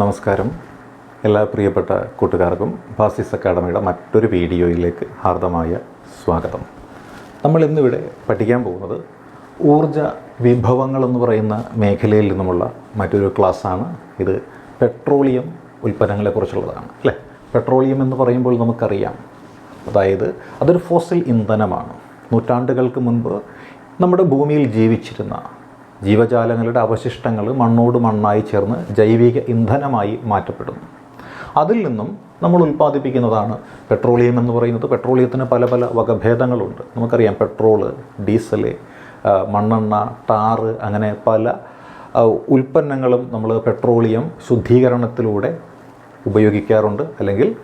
നമസ്കാരം. എല്ലാ പ്രിയപ്പെട്ട കൂട്ടുകാർക്കും ഫാസിസ് അക്കാഡമിയുടെ മറ്റൊരു വീഡിയോയിലേക്ക് ഹാർദമായ സ്വാഗതം. നമ്മൾ ഇന്നിവിടെ പഠിക്കാൻ പോകുന്നത് ഊർജ വിഭവങ്ങൾ എന്ന് പറയുന്ന മേഖലയിൽ നിന്നുമുള്ള മറ്റൊരു ക്ലാസ്സാണ്. ഇത് പെട്രോളിയം ഉൽപ്പന്നങ്ങളെക്കുറിച്ചുള്ളതാണ് അല്ലേ? പെട്രോളിയം എന്ന് പറയുമ്പോൾ നമുക്കറിയാം. അതായത് അതൊരു ഫോസിൽ ഇന്ധനമാണ്. നൂറ്റാണ്ടുകൾക്ക് മുൻപ് നമ്മുടെ ഭൂമിയിൽ ജീവിച്ചിരുന്ന ജീവജാലങ്ങളുടെ അവശിഷ്ടങ്ങൾ മണ്ണോട് മണ്ണായി ചേർന്ന് ജൈവിക ഇന്ധനമായി മാറ്റപ്പെടുന്നു. അതിൽ നിന്നും നമ്മൾ ഉൽപ്പാദിപ്പിക്കുന്നതാണ് പെട്രോളിയം എന്ന് പറയുന്നത്. പെട്രോളിയത്തിന് പല പല വകഭേദങ്ങളുണ്ട്. നമുക്കറിയാം പെട്രോൾ ഡീസൽ മണ്ണെണ്ണ ടാറ് അങ്ങനെ പല ഉൽപ്പന്നങ്ങളും നമ്മൾ പെട്രോളിയം ശുദ്ധീകരണത്തിലൂടെ ഉപയോഗിക്കാറുണ്ട് അല്ലെങ്കിൽ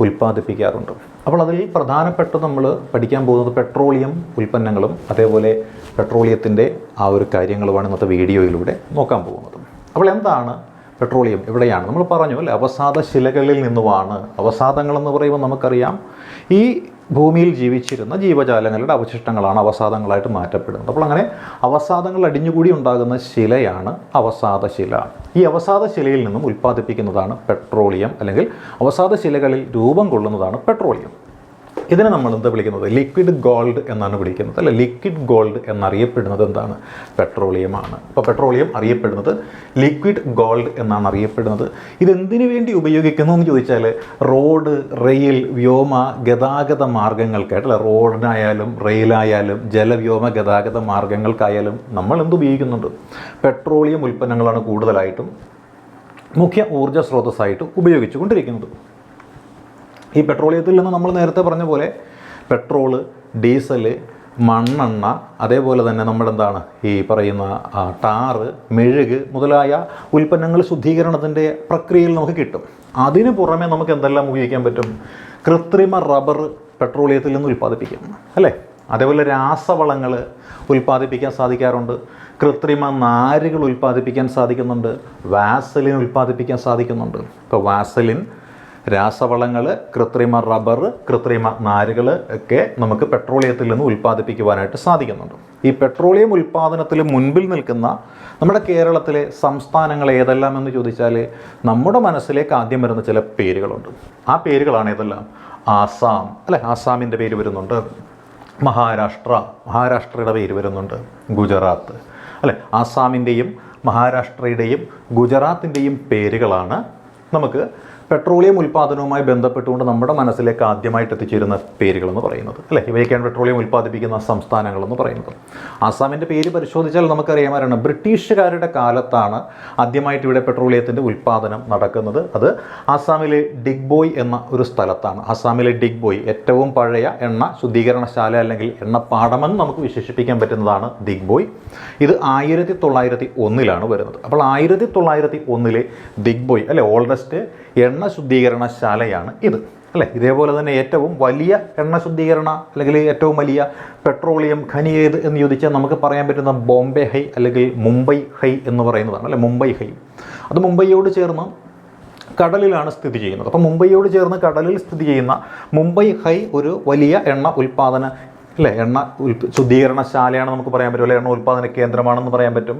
ഉൽപ്പാദിപ്പിക്കാറുണ്ട്. അപ്പോൾ അതിൽ പ്രധാനപ്പെട്ട നമ്മൾ പഠിക്കാൻ പോകുന്നത് പെട്രോളിയം ഉൽപ്പന്നങ്ങളും അതേപോലെ പെട്രോളിയത്തിന്റെ ആ ഒരു കാര്യങ്ങളുമാണ് ഇന്നത്തെ വീഡിയോയിലൂടെ നോക്കാൻ പോകുന്നത്. അപ്പോൾ എന്താണ് പെട്രോളിയം? എവിടെയാണ്? നമ്മൾ പറഞ്ഞു അല്ലേ അവസാദ ശിലകളിൽ നിന്നുമാണ്. അവസാദങ്ങളെന്ന് പറയുമ്പോൾ നമുക്കറിയാം ഈ ഭൂമിയിൽ ജീവിച്ചിരുന്ന ജീവജാലങ്ങളുടെ അവശിഷ്ടങ്ങളാണ് അവസാദങ്ങളായിട്ട് മാറ്റപ്പെടുന്നത്. അപ്പോൾ അങ്ങനെ അവസാദങ്ങൾ അടിഞ്ഞുകൂടി ഉണ്ടാകുന്ന ശിലയാണ് അവസാദശില ഈ അവസാദ ശിലയിൽ നിന്നും ഉൽപ്പാദിപ്പിക്കുന്നതാണ് പെട്രോളിയം അല്ലെങ്കിൽ അവസാദശിലകളിൽ രൂപം കൊള്ളുന്നതാണ് പെട്രോളിയം. ഇതിനെ നമ്മൾ എന്താ വിളിക്കുന്നത്? ലിക്വിഡ് ഗോൾഡ് എന്നാണ് വിളിക്കുന്നത് അല്ല? ലിക്വിഡ് ഗോൾഡ് എന്നറിയപ്പെടുന്നത് എന്താണ്? പെട്രോളിയമാണ്. അപ്പോൾ പെട്രോളിയം അറിയപ്പെടുന്നത് ലിക്വിഡ് ഗോൾഡ് എന്നാണ് അറിയപ്പെടുന്നത്. ഇതെന്തിനു വേണ്ടി ഉപയോഗിക്കുന്നു എന്ന് ചോദിച്ചാൽ റോഡ് റെയിൽ വ്യോമ ഗതാഗത മാർഗങ്ങൾക്കായിട്ട് റോഡിനായാലും റെയിലായാലും ജലവ്യോമ ഗതാഗത മാർഗങ്ങൾക്കായാലും നമ്മൾ എന്ത് ഉപയോഗിക്കുന്നുണ്ട്? പെട്രോളിയം ഉൽപ്പന്നങ്ങളാണ് കൂടുതലായിട്ടും മുഖ്യ ഊർജ സ്രോതസ്സായിട്ട് ഉപയോഗിച്ചുകൊണ്ടിരിക്കുന്നത്. ഈ പെട്രോളിയത്തിൽ നിന്ന് നമ്മൾ നേരത്തെ പറഞ്ഞ പോലെ പെട്രോൾ ഡീസൽ മണ്ണെണ്ണ അതേപോലെ തന്നെ നമ്മുടെ എന്താണ് ഈ പറയുന്ന ടാറ് മെഴുക് മുതലായ ഉൽപ്പന്നങ്ങൾ ശുദ്ധീകരണത്തിന്റെ പ്രക്രിയയിൽ നമുക്ക് കിട്ടും. അതിന് പുറമെ നമുക്ക് എന്തെല്ലാം ഉപയോഗിക്കാൻ പറ്റും? കൃത്രിമ റബ്ബർ പെട്രോളിയത്തിൽ നിന്ന് ഉൽപ്പാദിപ്പിക്കും അല്ലേ? അതേപോലെ രാസവളങ്ങൾ ഉൽപ്പാദിപ്പിക്കാൻ സാധിക്കാറുണ്ട്. കൃത്രിമ നാരുകൾ ഉൽപ്പാദിപ്പിക്കാൻ സാധിക്കുന്നുണ്ട്. വാസലിൻ ഉൽപ്പാദിപ്പിക്കാൻ സാധിക്കുന്നുണ്ട്. ഇപ്പോൾ വാസലിൻ രാസവളങ്ങൾ കൃത്രിമ റബ്ബർ കൃത്രിമ നാരുകൾ ഒക്കെ നമുക്ക് പെട്രോളിയത്തിൽ നിന്ന് ഉൽപ്പാദിപ്പിക്കുവാനായിട്ട് സാധിക്കുന്നുണ്ട്. ഈ പെട്രോളിയം ഉൽപ്പാദനത്തിൽ മുൻപിൽ നിൽക്കുന്ന നമ്മുടെ കേരളത്തിലെ സംസ്ഥാനങ്ങൾ ഏതെല്ലാം എന്ന് ചോദിച്ചാൽ നമ്മുടെ മനസ്സിലേക്ക് ആദ്യം വരുന്ന ചില പേരുകളുണ്ട്. ആ പേരുകളാണ് ഏതെല്ലാം? ആസാം അല്ലെ? ആസാമിന്റെ പേര് വരുന്നുണ്ട്. മഹാരാഷ്ട്ര മഹാരാഷ്ട്രയുടെ പേര് വരുന്നുണ്ട്. ഗുജറാത്ത് അല്ലെ? ആസാമിന്റെയും മഹാരാഷ്ട്രയുടെയും ഗുജറാത്തിന്റെയും പേരുകളാണ് നമുക്ക് പെട്രോളിയം ഉൽപ്പാദനവുമായി ബന്ധപ്പെട്ടുകൊണ്ട് നമ്മുടെ മനസ്സിലേക്ക് ആദ്യമായിട്ട് എത്തിച്ചേരുന്ന പേരുകളെന്ന് പറയുന്നത് അല്ലേ? ഇവയൊക്കെയാണ് പെട്രോളിയം ഉൽപ്പാദിപ്പിക്കുന്ന സംസ്ഥാനങ്ങളെന്ന് പറയുന്നത്. ആസാമിന്റെ പേര് പരിശോധിച്ചാൽ നമുക്കറിയാമാരാണ് ബ്രിട്ടീഷുകാരുടെ കാലത്താണ് ആദ്യമായിട്ട് ഇവിടെ പെട്രോളിയത്തിന്റെ ഉൽപ്പാദനം നടക്കുന്നത്. അത് ആസാമിലെ ഡിഗ്ബോയ് എന്ന ഒരു സ്ഥലത്താണ്. ആസാമിലെ ഡിഗ്ബോയ് ഏറ്റവും പഴയ എണ്ണ ശുദ്ധീകരണശാല അല്ലെങ്കിൽ എണ്ണപ്പാടമെന്ന് നമുക്ക് വിശേഷിപ്പിക്കാൻ പറ്റുന്നതാണ് ദിഗ്ബോയ് ഇത് ആയിരത്തി തൊള്ളായിരത്തി ഒന്നിലാണ് വരുന്നത്. അപ്പോൾ ആയിരത്തി തൊള്ളായിരത്തി ഒന്നിലെ ദിഗ്ബോയ് അല്ലെ ഓൾഡസ്റ്റ് എണ്ണ ശുദ്ധീകരണശാലയാണ് ഇത്. അല്ലേ? ഇതേപോലെ തന്നെ ഏറ്റവും വലിയ എണ്ണ ശുദ്ധീകരണ അല്ലെങ്കിൽ ഏറ്റവും വലിയ പെട്രോളിയം ഖനി ഏത് എന്ന് ചോദിച്ചാൽ നമുക്ക് പറയാൻ പറ്റുന്ന ബോംബെ ഹൈ അല്ലെങ്കിൽ മുംബൈ ഹൈ എന്ന് പറയുന്നതാണ്. അല്ലെ? മുംബൈ ഹൈ. അത് മുംബൈയോട് ചേർന്ന് കടലിലാണ് സ്ഥിതി ചെയ്യുന്നത്. അപ്പോൾ മുംബൈയോട് ചേർന്ന് കടലിൽ സ്ഥിതി ചെയ്യുന്ന മുംബൈ ഹൈ ഒരു വലിയ എണ്ണ ഉൽപ്പാദന അല്ലേ? എണ്ണ ശുദ്ധീകരണശാലയാണ് നമുക്ക് പറയാൻ പറ്റും അല്ലെങ്കിൽ എണ്ണ ഉൽപ്പാദന കേന്ദ്രമാണെന്ന് പറയാൻ പറ്റും.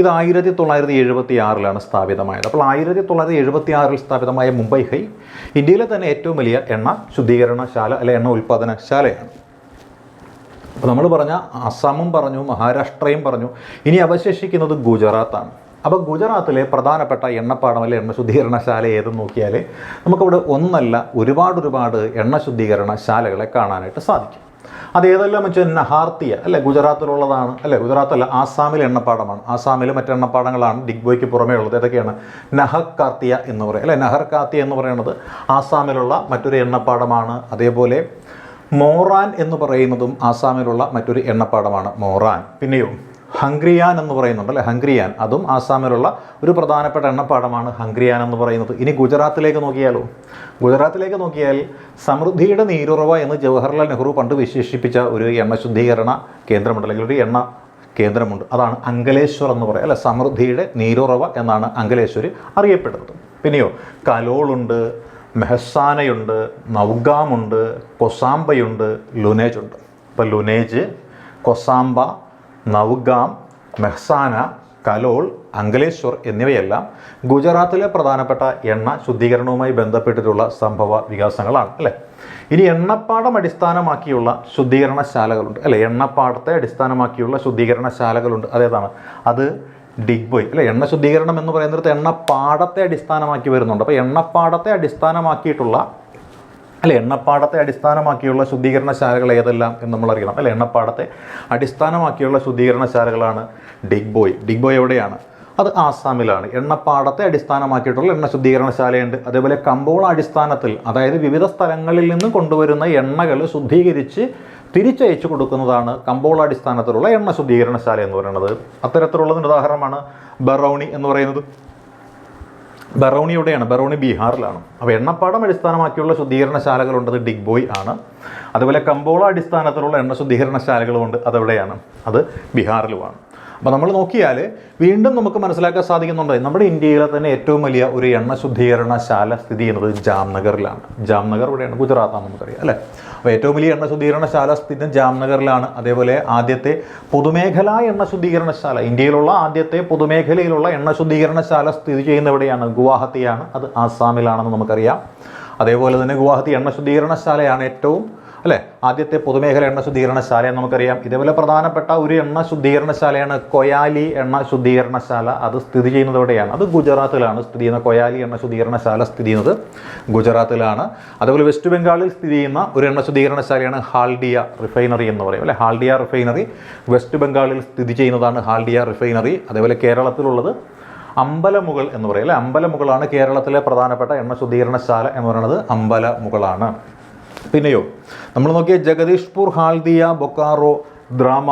ഇത് ആയിരത്തി തൊള്ളായിരത്തി എഴുപത്തി ആറിലാണ് സ്ഥാപിതമായത്. അപ്പോൾ ആയിരത്തി തൊള്ളായിരത്തി എഴുപത്തി ആറിൽ സ്ഥാപിതമായ മുംബൈ ഹൈ ഇന്ത്യയിലെ തന്നെ ഏറ്റവും വലിയ എണ്ണ ശുദ്ധീകരണശാല അല്ലെ എണ്ണ ഉൽപ്പാദനശാലയാണ് അപ്പോൾ നമ്മൾ പറഞ്ഞ അസമും പറഞ്ഞു മഹാരാഷ്ട്രയും പറഞ്ഞു ഇനി അവശേഷിക്കുന്നത് ഗുജറാത്താണ്. അപ്പോൾ ഗുജറാത്തിലെ പ്രധാനപ്പെട്ട എണ്ണപ്പാടം അല്ലെ എണ്ണ ശുദ്ധീകരണശാല ഏതെന്ന് നോക്കിയാൽ നമുക്കവിടെ ഒന്നല്ല ഒരുപാട് ഒരുപാട് എണ്ണ ശുദ്ധീകരണശാലകളെ കാണാനായിട്ട് സാധിക്കും. അത് ഏതെല്ലാം വെച്ചാൽ നഹാർത്തിയ അല്ലെ? ഗുജറാത്തിലുള്ളതാണ് അല്ലെ? ഗുജറാത്തല്ല ആസാമിലെ എണ്ണപ്പാടമാണ്. ആസാമിലെ മറ്റ് എണ്ണപ്പാടങ്ങളാണ് ഡിഗ്ബോയ്ക്ക് പുറമേ ഉള്ളത്. ഏതൊക്കെയാണ്? നഹർ കാർത്തിയ എന്ന് പറയും. അല്ലെ? നഹർ കാർത്തിയ എന്ന് പറയുന്നത് ആസാമിലുള്ള മറ്റൊരു എണ്ണപ്പാടമാണ്. അതേപോലെ മോറാൻ എന്ന് പറയുന്നതും ആസാമിലുള്ള മറ്റൊരു എണ്ണപ്പാടമാണ്. മോറാൻ. പിന്നെയോ? ഹംഗ്രിയാൻ എന്ന് പറയുന്നുണ്ട് അല്ലേ? ഹംഗ്രിയാൻ. അതും ആസാമിലുള്ള ഒരു പ്രധാനപ്പെട്ട എണ്ണപ്പാടമാണ് ഹംഗ്രിയാൻ എന്ന് പറയുന്നത്. ഇനി ഗുജറാത്തിലേക്ക് നോക്കിയാലോ? ഗുജറാത്തിലേക്ക് നോക്കിയാൽ സമൃദ്ധിയുടെ നീരുറവ എന്ന് ജവഹർലാൽ നെഹ്റു പണ്ട് വിശേഷിപ്പിച്ച ഒരു എണ്ണ ശുദ്ധീകരണ കേന്ദ്രമുണ്ട്. അല്ലെങ്കിൽ ഒരു എണ്ണ കേന്ദ്രമുണ്ട്. അതാണ് അങ്കലേശ്വർ എന്ന് പറയുക അല്ലെ? സമൃദ്ധിയുടെ നീരുറവ എന്നാണ് അങ്കലേശ്വർ അറിയപ്പെടുന്നത്. പിന്നെയോ കലോളുണ്ട് മെഹസാനയുണ്ട് നൗഗാമുണ്ട് കൊസാംബയുണ്ട് ലുനേജ് ഉണ്ട് ഇപ്പോൾ ലുനേജ് കൊസാംബ നൗഗാം മെഹ്സാന കലോൾ അങ്കലേശ്വർ എന്നിവയെല്ലാം ഗുജറാത്തിലെ പ്രധാനപ്പെട്ട എണ്ണ ശുദ്ധീകരണവുമായി ബന്ധപ്പെട്ടിട്ടുള്ള സംഭവ വികാസങ്ങളാണ് അല്ലേ? ഇനി എണ്ണപ്പാടം അടിസ്ഥാനമാക്കിയുള്ള ശുദ്ധീകരണശാലകളുണ്ട് അല്ലെ? എണ്ണപ്പാടത്തെ അടിസ്ഥാനമാക്കിയുള്ള ശുദ്ധീകരണശാലകളുണ്ട്. അതേതാണ് അത് ഡിഗ്ബോയ് അല്ലെ? എണ്ണ ശുദ്ധീകരണം എന്ന് പറയുന്നിടത്ത് എണ്ണപ്പാടത്തെ അടിസ്ഥാനമാക്കി വരുന്നുണ്ട്. അപ്പോൾ എണ്ണപ്പാടത്തെ അടിസ്ഥാനമാക്കിയിട്ടുള്ള അല്ലെ എണ്ണപ്പാടത്തെ അടിസ്ഥാനമാക്കിയുള്ള ശുദ്ധീകരണശാലകൾ ഏതെല്ലാം എന്ന് നമ്മൾ അറിയണം. അല്ലെ എണ്ണപ്പാടത്തെ അടിസ്ഥാനമാക്കിയുള്ള ശുദ്ധീകരണശാലകളാണ് ഡിഗ് ബോയ്. ഡിഗ് ബോയ് എവിടെയാണ്? അത് ആസാമിലാണ്. എണ്ണപ്പാടത്തെ അടിസ്ഥാനമാക്കിയിട്ടുള്ള എണ്ണ ശുദ്ധീകരണശാലയുണ്ട് അതേപോലെ കമ്പോള അടിസ്ഥാനത്തിൽ അതായത് വിവിധ സ്ഥലങ്ങളിൽ നിന്ന് കൊണ്ടുവരുന്ന എണ്ണകൾ ശുദ്ധീകരിച്ച് തിരിച്ചയച്ചു കൊടുക്കുന്നതാണ് കമ്പോള അടിസ്ഥാനത്തിലുള്ള എണ്ണ ശുദ്ധീകരണശാല എന്ന് പറയുന്നത്. അത്തരത്തിലുള്ളതിന് ഉദാഹരണമാണ് ബറൌണി എന്ന് പറയുന്നത്. ബറൗണി ബറോണി ബീഹാറിലാണ്. അപ്പോൾ എണ്ണപ്പാടം അടിസ്ഥാനമാക്കിയുള്ള ശുദ്ധീകരണശാലകളുണ്ട്. അത് ഡിഗ്ബോയ് ആണ്. അതുപോലെ കമ്പോള അടിസ്ഥാനത്തിലുള്ള എണ്ണ ശുദ്ധീകരണശാലകളുമുണ്ട് അതെവിടെയാണ്. അത് ബീഹാറിലുമാണ്. അപ്പോൾ നമ്മൾ നോക്കിയാൽ വീണ്ടും നമുക്ക് മനസ്സിലാക്കാൻ സാധിക്കുന്നുണ്ട്. നമ്മുടെ ഇന്ത്യയിലെ തന്നെ ഏറ്റവും വലിയ ഒരു എണ്ണ ശുദ്ധീകരണശാല സ്ഥിതി ചെയ്യുന്നത് ജാംനഗറിലാണ്. ജാംനഗർ ഇവിടെയാണ് ഗുജറാത്താണ് നമുക്കറിയാം അല്ലേ? അപ്പോൾ ഏറ്റവും വലിയ എണ്ണ ശുദ്ധീകരണശാല സ്ഥിതി ജാംനഗറിലാണ്. അതേപോലെ ആദ്യത്തെ പൊതുമേഖലാ എണ്ണ ശുദ്ധീകരണശാല ഇന്ത്യയിലുള്ള ആദ്യത്തെ പൊതുമേഖലയിലുള്ള എണ്ണ ശുദ്ധീകരണശാല സ്ഥിതി ചെയ്യുന്ന എവിടെയാണ്? ഗുവാഹത്തിയാണ്. അത് ആസാമിലാണെന്ന് നമുക്കറിയാം. അതേപോലെ തന്നെ ഗുവാഹത്തി എണ്ണ ശുദ്ധീകരണശാലയാണ് ഏറ്റവും അല്ലേ? ആദ്യത്തെ പൊതുമേഖല എണ്ണ ശുദ്ധീകരണശാല എന്ന് നമുക്കറിയാം. ഇതേപോലെ പ്രധാനപ്പെട്ട ഒരു എണ്ണ ശുദ്ധീകരണശാലയാണ് കൊയാലി എണ്ണ ശുദ്ധീകരണശാല. അത് സ്ഥിതി ചെയ്യുന്നത് എവിടെയാണ് അത് ഗുജറാത്തിലാണ് സ്ഥിതി ചെയ്യുന്ന കൊയാലി എണ്ണ ശുദ്ധീകരണശാല സ്ഥിതി ചെയ്യുന്നത് ഗുജറാത്തിലാണ്. അതേപോലെ വെസ്റ്റ് ബംഗാളിൽ സ്ഥിതി ചെയ്യുന്ന ഒരു എണ്ണ ശുദ്ധീകരണശാലയാണ് ഹാൽഡിയ റിഫൈനറി എന്ന് പറയും. അല്ലെ? ഹാൽഡിയ റിഫൈനറി വെസ്റ്റ് ബംഗാളിൽ സ്ഥിതി ചെയ്യുന്നതാണ് ഹാൽഡിയ റിഫൈനറി. അതേപോലെ കേരളത്തിലുള്ളത് അമ്പലമുകൾ എന്ന് പറയും. അല്ലെ? അമ്പലമുകളാണ് കേരളത്തിലെ പ്രധാനപ്പെട്ട എണ്ണ ശുദ്ധീകരണശാല എന്ന് പറയുന്നത് അമ്പലമുകളാണ്. പിന്നെയോ നമ്മൾ നോക്കിയ ജഗദീഷ്പൂർ ഹാൽദിയ ബൊക്കാറോ ദ്രാമ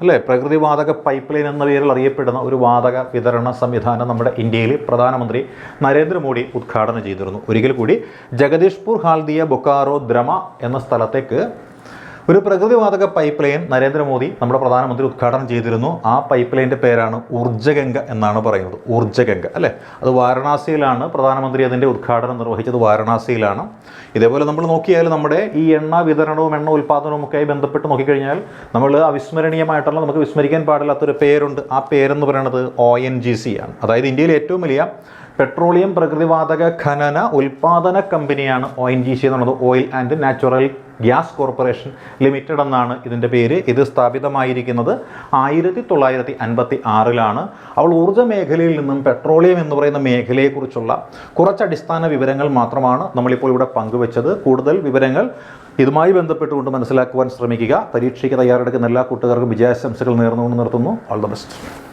അല്ലേ? പ്രകൃതിവാതക പൈപ്പ് ലൈൻ എന്ന പേരിൽ അറിയപ്പെടുന്ന ഒരു വാതക വിതരണ സംവിധാനം നമ്മുടെ ഇന്ത്യയിൽ പ്രധാനമന്ത്രി നരേന്ദ്രമോദി ഉദ്ഘാടനം ചെയ്തിരുന്നു. ഒരിക്കൽ കൂടി ജഗദീഷ്പൂർ ഹാൽദിയ ബൊക്കാറോ ദ്രമ എന്ന സ്ഥലത്തേക്ക് ഒരു പ്രകൃതിവാതക പൈപ്പ് ലൈൻ നരേന്ദ്രമോദി നമ്മുടെ പ്രധാനമന്ത്രി ഉദ്ഘാടനം ചെയ്തിരുന്നു. ആ പൈപ്പ് ലൈന്റെ പേരാണ് ഊർജഗംഗ എന്നാണ് പറയുന്നത്. ഊർജഗംഗ അല്ലേ? അത് വാരണാസിയിലാണ് പ്രധാനമന്ത്രി അതിന്റെ ഉദ്ഘാടനം നിർവഹിച്ചത്. വാരണാസിയിലാണ്. ഇതേപോലെ നമ്മൾ നോക്കിയാൽ നമ്മുടെ ഈ എണ്ണ വിതരണവും എണ്ണ ഉൽപ്പാദനവും ആയി ബന്ധപ്പെട്ട് നോക്കിക്കഴിഞ്ഞാൽ നമ്മൾ അവിസ്മരണീയമായിട്ടുള്ള നമുക്ക് വിസ്മരിക്കാൻ പാടില്ലാത്തൊരു പേരുണ്ട്. ആ പേരെന്ന് പറയുന്നത് ഒ എൻ ജി സി ആണ്. അതായത് ഇന്ത്യയിലെ ഏറ്റവും വലിയ പെട്രോളിയം പ്രകൃതിവാതക ഖനന ഉൽപാദന കമ്പനിയാണ് ഒ എൻ ജി സി എന്നുള്ളത് oil and natural gas corporation limited എന്നാണ് ഇതിന്റെ പേര്. ഇത് സ്ഥാപിതമായിരിക്കുന്നത് ആയിരത്തി തൊള്ളായിരത്തി അൻപത്തി ആറിലാണ് അവൾ ഊർജ മേഖലയിൽ നിന്നും പെട്രോളിയം എന്ന് പറയുന്ന മേഖലയെക്കുറിച്ചുള്ള കുറച്ച് അടിസ്ഥാന വിവരങ്ങൾ മാത്രമാണ് നമ്മളിപ്പോൾ ഇവിടെ പങ്കുവച്ചത്. കൂടുതൽ വിവരങ്ങൾ ഇതുമായി ബന്ധപ്പെട്ടുകൊണ്ട് മനസ്സിലാക്കുവാൻ ശ്രമിക്കുക. പരീക്ഷയ്ക്ക് തയ്യാറെടുക്കുന്ന എല്ലാ കൂട്ടുകാർക്കും വിജയാശംസകൾ നേർന്നുകൊണ്ട് നിർത്തുന്നു. All the best